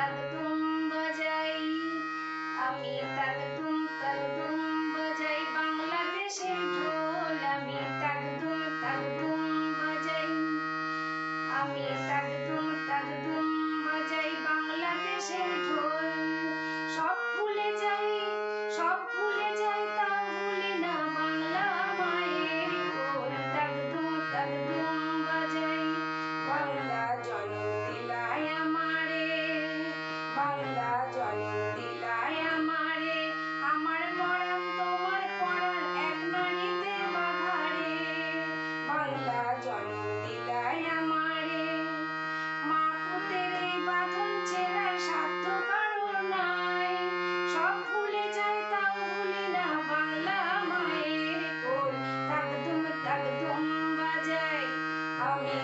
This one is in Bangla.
তক বজাই, আমি তক তুম তক তুম বজাই, বাংলাদেশের ঢোল, আমি তক তুম বজাই। আমি তক তুম বজাই, বাংলাদেশের ঢোল। সব ভুলে যাই, সব সব ভুলে যাই তাও ভুলি না বাংলা মায়ের কোল। তাক দুম তাক দুম বাজাই, আমি